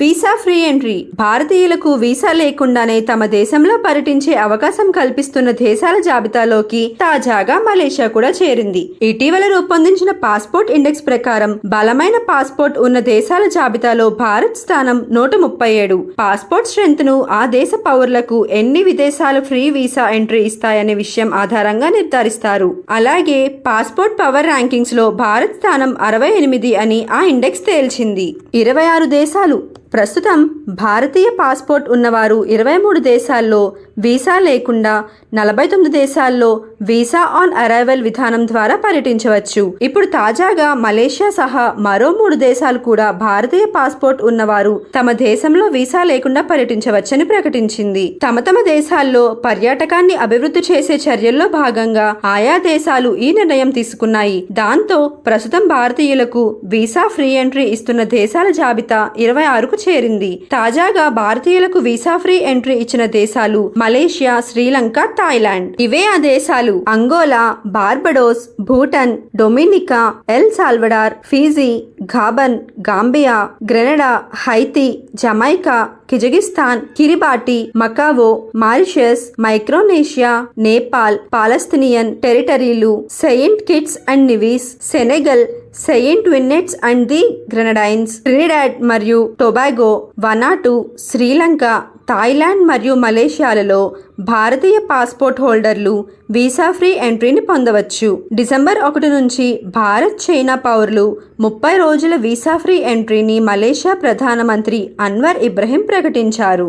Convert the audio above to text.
Visa free entry. భారతీయులకు visa లేకుండానే తమ దేశంలో పర్యటించే అవకాశం కల్పిస్తున్న దేశాల జాబితాలోకి తాజాగా మలేషియా కూడా చేరింది. ఇటీవల రూపొందించిన పాస్పోర్ట్ ఇండెక్స్ ప్రకారం బలమైన పాస్పోర్ట్ ఉన్న దేశాల జాబితాలో భారత్ స్థానం నూట ముప్పై ఏడు. పాస్పోర్ట్ స్ట్రెంత్ను ఆ దేశ పౌరులకు ఎన్ని విదేశాలు ఫ్రీ వీసా ఎంట్రీ ఇస్తాయనే విషయం ఆధారంగా నిర్ధారిస్తారు. అలాగే పాస్పోర్ట్ పవర్ ర్యాంకింగ్స్లో భారత్ స్థానం అరవై ఎనిమిది అని ఆ ఇండెక్స్ తేల్చింది. ఇరవై ఆరు దేశాలు ప్రస్తుతం భారతీయ పాస్పోర్ట్ ఉన్నవారు ఇరవై మూడు దేశాల్లో వీసా లేకుండా నలభై తొమ్మిది దేశాల్లో వీసా ఆన్ అరైవల్ విధానం ద్వారా పర్యటించవచ్చు. ఇప్పుడు తాజాగా మలేషియా సహా మరో మూడు దేశాలు కూడా భారతీయ పాస్పోర్ట్ ఉన్నవారు తమ దేశంలో వీసా లేకుండా పర్యటించవచ్చని ప్రకటించింది. తమ తమ దేశాల్లో పర్యాటకాన్ని అభివృద్ధి చేసే చర్యల్లో భాగంగా ఆయా దేశాలు ఈ నిర్ణయం తీసుకున్నాయి. దాంతో ప్రస్తుతం భారతీయులకు వీసా ఫ్రీ ఎంట్రీ ఇస్తున్న దేశాల జాబితా ఇరవై ఆరుకు చేరింది. తాజాగా భారతీయులకు వీసా ఫ్రీ ఎంట్రీ ఇచ్చిన దేశాలు మలేషియా శ్రీలంక థాయిలాండ్. ఇవే ఆ దేశాలు. Angola Barbados Bhutan Dominica El Salvador Fiji Gabon Gambia Grenada Haiti Jamaica Kyrgyzstan Kiribati Macau Mauritius Micronesia Nepal Palestinian టెరిటరీలు Saint Kitts and Nevis Senegal Saint విన్నెట్స్ and the Grenadines Trinidad మరియు Tobago Vanuatu Sri Lanka Thailand మరియు మలేషియాలలో భారతీయ passport హోల్డర్లు visa free ఎంట్రీని పొందవచ్చు. December ఒకటి నుంచి Bharat China పౌరులు ముప్పై రోజుల వీసా ఫ్రీ ఎంట్రీని మలేషియా ప్రధానమంత్రి అన్వర్ ఇబ్రహీం ప్రకటించారు.